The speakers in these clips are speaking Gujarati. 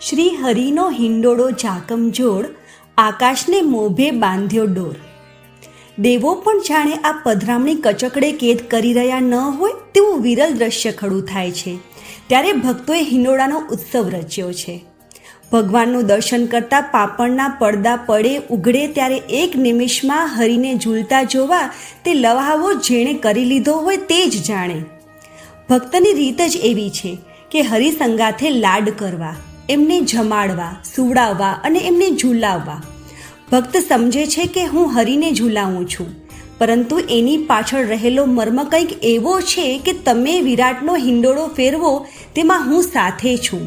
શ્રી હરિનો હિંડોળો જોડ આકાશને મોભે બાંધ્યો ડોર. દેવો પણ જાણે આ પધરામણી કચકડે કેદ કરી રહ્યા ન હોય તેવું વિરલ દ્રશ્ય ખડું થાય છે. ત્યારે ભક્તોએ હિંડોળાનો ઉત્સવ રચ્યો છે. ભગવાનનું દર્શન કરતા પાપણના પડદા પડે ઉઘડે ત્યારે એક નિમિષમાં હરિને ઝૂલતા જોવા તે લવાવો જેણે કરી લીધો હોય તે જ જાણે. ભક્તની રીત જ એવી છે કે હરિસંગાથે લાડ કરવા. એમને જમાડવા, સુવડાવવા અને એમને ઝૂલાવવા. ભક્ત સમજે છે કે હું હરિને ઝૂલાવું છું, પરંતુ એની પાછળ રહેલો મર્મ કંઈક એવો છે કે તમે વિરાટનો હિંડોળો ફેરવો તેમાં હું સાથે છું.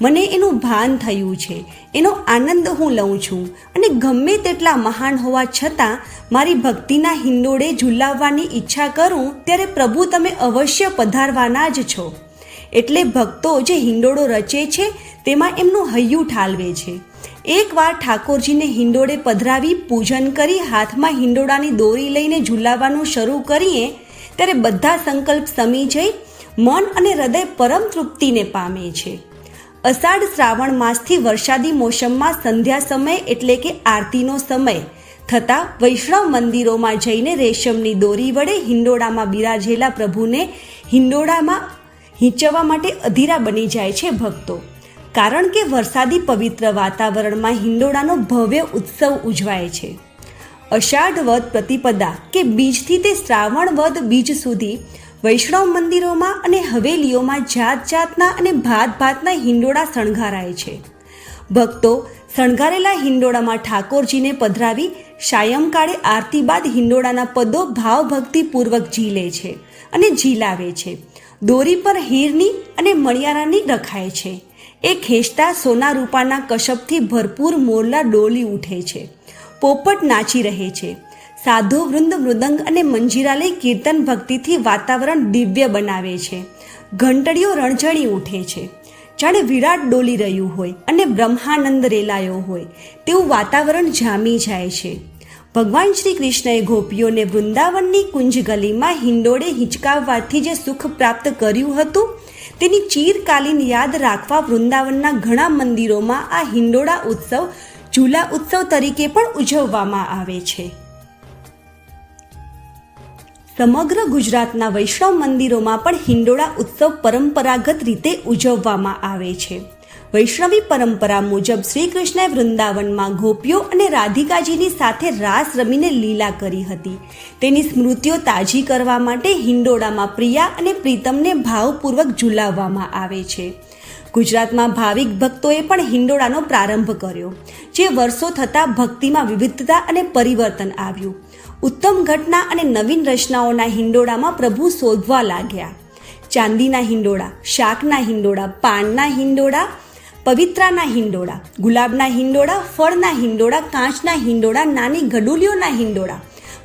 મને એનું ભાન થયું છે, એનો આનંદ હું લઉં છું અને ગમે તેટલા મહાન હોવા છતાં મારી ભક્તિના હિંડોળે ઝુલાવવાની ઈચ્છા કરું ત્યારે પ્રભુ તમે અવશ્ય પધારવાના જ છો. એટલે ભક્તો જે હિંડોળો રચે છે, તેમાં એમનું હૈયું ઠાલવે છે. એકવાર ઠાકોરજીને હિંડોળે પધરાવી પૂજન કરી હાથમાં હિંડોળાની દોરી લઈને ઝુલાવવાનું શરૂ કરીએ, ત્યારે બધા સંકલ્પ સમી જઈ મન અને હૃદય પરમ તૃપ્તિને પામે છે. અષાઢ શ્રાવણ માસથી વરસાદી મોસમમાં સંધ્યા સમય એટલે કે આરતીનો સમય. થતાં વૈષ્ણવ મંદિરોમાં જઈને રેશમની દોરી વડે હિંડોળામાં બિરાજેલા પ્રભુને હિંડોળામાં હિંચવવા માટે અધીરા બની જાય છે ભક્તો. કારણ કે વરસાદી પવિત્ર વાતાવરણમાં હિંડોળાનો ભવ્ય ઉત્સવ ઉજવાય છે. અષાઢ વદ પ્રતિપદા કે બીજથી તે શ્રાવણ વદ બીજ સુધી વૈષ્ણવ મંદિરોમાં અને હવેલીઓમાં જાત જાતના અને ભાત ભાતના હિંડોળા શણગારાય છે. ભક્તો શણગારેલા હિંડોળામાં ઠાકોરજીને પધરાવી સાયંકાળે આરતી બાદ હિંડોળાના પદો ભાવભક્તિપૂર્વક ઝીલે છે અને ઝીલાવે છે. દોરી પર હીરની અને મણિયારાની રખાય છે. એ ખેંચતા સોના રૂપાના કશપથી ભરપૂર મોરલા ડોલી ઉઠે છે. પોપટ નાચી રહે છે. સાધુ, વૃંદ, મૃદંગ અને મંજીરા લઈ કીર્તન ભક્તિથી વાતાવરણ દિવ્ય બનાવે છે. ઘંટડીઓ રણઝણી ઉઠે છે. જાણે વિરાટ ડોલી રહ્યું હોય અને બ્રહ્માનંદ રેલાયો હોય. તેવું વાતાવરણ જામી જાય છે. ભગવાન શ્રી કૃષ્ણએ ગોપીઓને વૃંદાવનની કુંજ ગલીમાં હિંડોળે હિંચકાવવાથી જે સુખ પ્રાપ્ત કર્યું હતું, તેની ચીરકાલીન યાદ રાખવા વૃંદાવનના ઘણા મંદિરોમાં આ હિંડોળા ઉત્સવ, ઝૂલા ઉત્સવ તરીકે પણ ઉજવવામાં આવે છે. સમગ્ર ગુજરાતના વૈષ્ણવ મંદિરોમાં પણ હિંડોળા ઉત્સવ પરંપરાગત રીતે ઉજવવામાં આવે છે. વૈષ્ણવી પરંપરા મુજબ શ્રી કૃષ્ણએ વૃંદાવનમાં ગોપીઓ અને રાધિકાજીની સાથે રાસ રમીને લીલા કરી હતી. તેની સ્મૃતિઓ તાજી કરવા માટે હિંડોળામાં પ્રિયા અને પ્રીતમને ભાવપૂર્વક ઝુલાવવામાં આવે છે. ગુજરાતમાં ભાવિક ભક્તોએ પણ હિંડોળાનો પ્રારંભ કર્યો, જે વર્ષો થતાં ભક્તિમાં વિવિધતા અને પરિવર્તન આવ્યું. ઉત્તમ ઘટના અને નવીન રચનાઓના હિંડોળામાં પ્રભુ શોધવા લાગ્યા. ચાંદીના હિંડોળા, શાકના હિંડોળા, પાનના હિંડોળા, પવિત્રાના હિંડોળા, ગુલાબના હિંડોળા, ફળના હિંડોળા, કાચના હિંડોળા, નાની ઘડુલીઓના હિંડોળા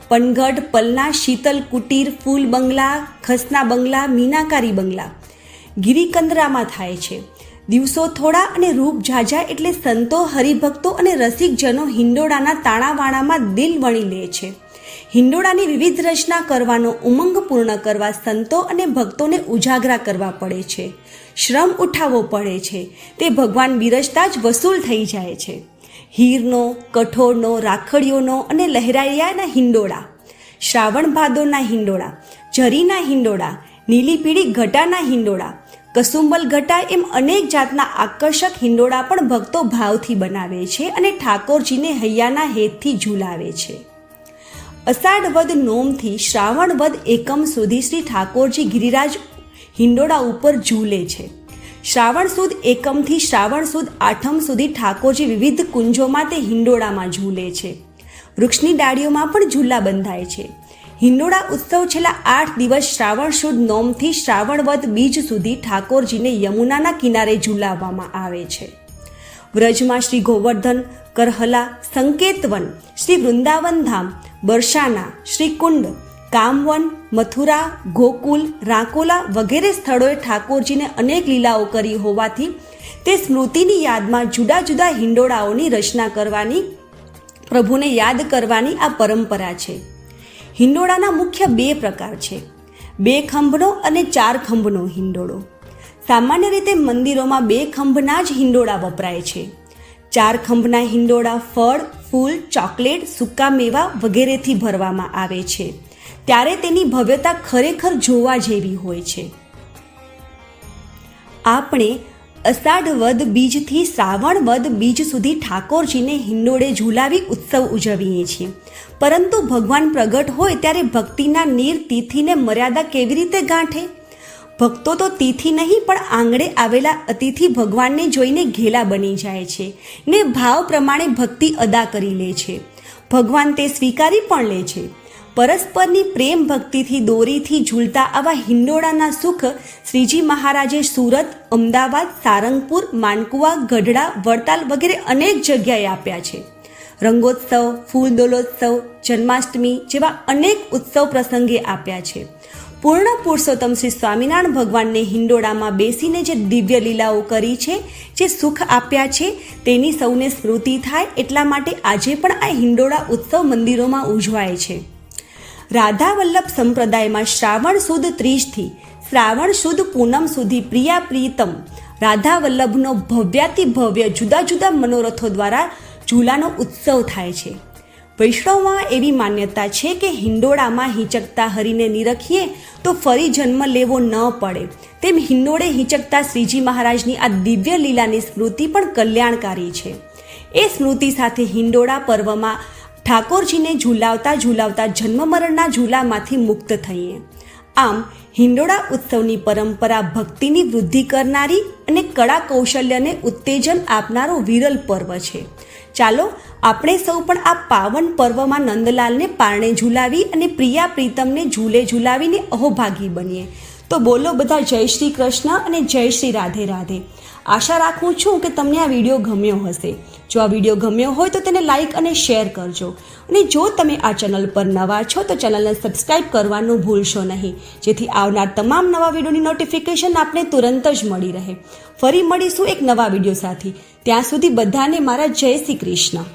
પનગઢ પલના, શીતલ, કુટીર, ફૂલ બંગલા, ખસના બંગલા, મીનાકારી બંગલા ગિરિકંદરામાં થાય છે. દિવસો થોડા અને રૂપ ઝાઝા એટલે સંતો, હરિભક્તો અને રસિકજનો હિંડોળાના તાણાવાણામાં દિલ વણી લે છે. હિંડોળાની વિવિધ રચના કરવાનો ઉમંગ પૂર્ણ કરવા સંતો અને ભક્તોને ઉજાગરા કરવા પડે છે. શ્રમ ઉઠાવવો પડે છે. તે ભગવાન બિરજતા જ વસૂલ થઈ જાય છે. હીરનો, કઠોળનો, રાખડીઓનો અને લહેરાયાના હિંડોળા, શ્રાવણ ભાદોના હિંડોળા જરીના હિંડોળા નીલી પીળી ઘટાના હિંડોળા, કસુંબલ ઘટા એમ અનેક જાતના આકર્ષક હિંડોળા પણ ભક્તો ભાવથી બનાવે છે અને ઠાકોરજીને હૈયાના હેતથી ઝૂલાવે છે. અષાઢ વદ નોમથી શ્રાવણ વદ એકમ સુધી શ્રી ઠાકોરજી ગિરિરાજ હિંડોળા ઉપર ઝૂલે છે. શ્રાવણ સુદ એકમથી શ્રાવણ સુદ આઠમ સુધી ઠાકોરજી વિવિધ કુંજોમાં તે હિંડોળામાં ઝૂલે છે. વૃક્ષની ડાળીઓમાં પણ ઝૂલા બંધાય છે. હિંડોળા ઉત્સવ છેલ્લા આઠ દિવસ શ્રાવણ સુદ નોમથી શ્રાવણ વદ બીજ સુધી ઠાકોરજીને યમુનાના કિનારે ઝૂલાવવામાં આવે છે. વ્રજમાં શ્રી ગોવર્ધન કરહલા, સંકેતવન, શ્રી વૃંદાવન ધામ બરસાના શ્રીકુંડ કામવન, મથુરા, ગોકુલ, રાકોલા વગેરે સ્થળોએ ઠાકોરજીને અનેક લીલાઓ કરી હોવાથી તે સ્મૃતિની યાદમાં જુદા જુદા હિંડોળાઓની રચના કરવાની, પ્રભુને યાદ કરવાની આ પરંપરા છે. હિંડોળાના મુખ્ય બે પ્રકાર છે. બે ખંભનો અને ચાર ખંભનો હિંડોળો. સામાન્ય રીતે મંદિરોમાં બે ખંભના જ હિંડોળા વપરાય છે. ચાર ખંભના હિંડોળા ફળ, ફૂલ, ચોકલેટ, સૂકા મેવા વગેરેથી ભરવામાં આવે છે. ત્યારે તેની ભવ્યતા ખરેખર જોવા જેવી હોય છે. આપણે અષાઢ વદ બીજથી શ્રાવણ વદ બીજ સુધી ઠાકોરજીને હિંડોળે ઝુલાવી ઉત્સવ ઉજવીએ છીએ. પરંતુ ભગવાન પ્રગટ હોય ત્યારે ભક્તિના નીર તિથિને મર્યાદા કેવી રીતે ગાંઠે? ભક્તો તો તિથિ નહીં, પણ આંગણે આવેલા અતિથિ ભગવાનને જોઈને ઘેલા બની જાય છે ને ભાવ પ્રમાણે ભક્તિ અદા કરી લે છે. ભગવાન તે સ્વીકારી પણ લે છે. પરસ્પરની પ્રેમ ભક્તિથી દોરીથી ઝૂલતા આવા હિંડોળાના સુખ શ્રીજી મહારાજે સુરત, અમદાવાદ, સારંગપુર, માનકુવા, ગઢડા, વડતાલ વગેરે અનેક જગ્યાએ આપ્યા છે. રંગોત્સવ ફૂલદોલોત્સવ જન્માષ્ટમી જેવા અનેક ઉત્સવ પ્રસંગે આપ્યા છે. પૂર્ણ પુરુષોત્તમ શ્રી સ્વામિનારાયણ ભગવાનને હિંડોળામાં બેસીને જે દિવ્ય લીલાઓ કરી છે, જે સુખ આપ્યા છે, તેની સૌને સ્મૃતિ થાય એટલા માટે આજે પણ આ હિંડોળા ઉત્સવ મંદિરોમાં ઉજવાય છે. રાધાવલ્લભ સંપ્રદાયમાં શ્રાવણ સુદ ત્રીજથી શ્રાવણ સુદ પૂનમ સુધી પ્રિયા પ્રીતમ રાધા વલ્લભનો ભવ્યાતિ ભવ્ય જુદા જુદા મનોરથો દ્વારા ઝૂલાનો ઉત્સવ થાય છે. વૈષ્ણવમાં એવી માન્યતા છે કે હિંડોળામાં હિંચકતા હરિને નિરખીએ તો ફરી જન્મ લેવો ન પડે. તેમ હિંડોળે હિંચકતા શ્રીજી મહારાજની આ દિવ્ય લીલાની સ્મૃતિ પણ કલ્યાણકારી છે. એ સ્મૃતિ સાથે હિંડોળા પર્વમાં ઠાકોરજીને ઝુલાવતા ઝુલાવતા જન્મ મરણના ઝૂલામાંથી મુક્ત થઈએ. આમ, હિંડોળા ઉત્સવની પરંપરા ભક્તિની વૃદ્ધિ કરનારી અને કળા કૌશલ્યને ઉત્તેજન આપનારો વિરલ પર્વ છે. ચાલો આપણે સૌ પણ આ પાવન પર્વમાં નંદલાલને પારણે ઝુલાવી અને પ્રિયા પ્રીતમને ઝૂલે ઝુલાવીને અહોભાગી બનીએ. તો બોલો બધા જય શ્રી કૃષ્ણ અને જય શ્રી રાધે રાધે. આશા રાખું છું કે તમને આ વીડિયો ગમ્યો હશે. જો આ વીડિયો ગમ્યો હોય તો તેને લાઈક અને શેર કરજો. અને જો તમે આ ચેનલ પર નવા છો તો ચેનલને સબસ્ક્રાઈબ કરવાનું ભૂલશો નહીં. જેથી આવનાર તમામ નવા વિડીયોની નોટિફિકેશન આપને તુરંત જ મળી રહે. ફરી મળીશું એક નવા વીડિયો સાથે. ત્યાં સુધી બધાને મારા જય શ્રી કૃષ્ણ.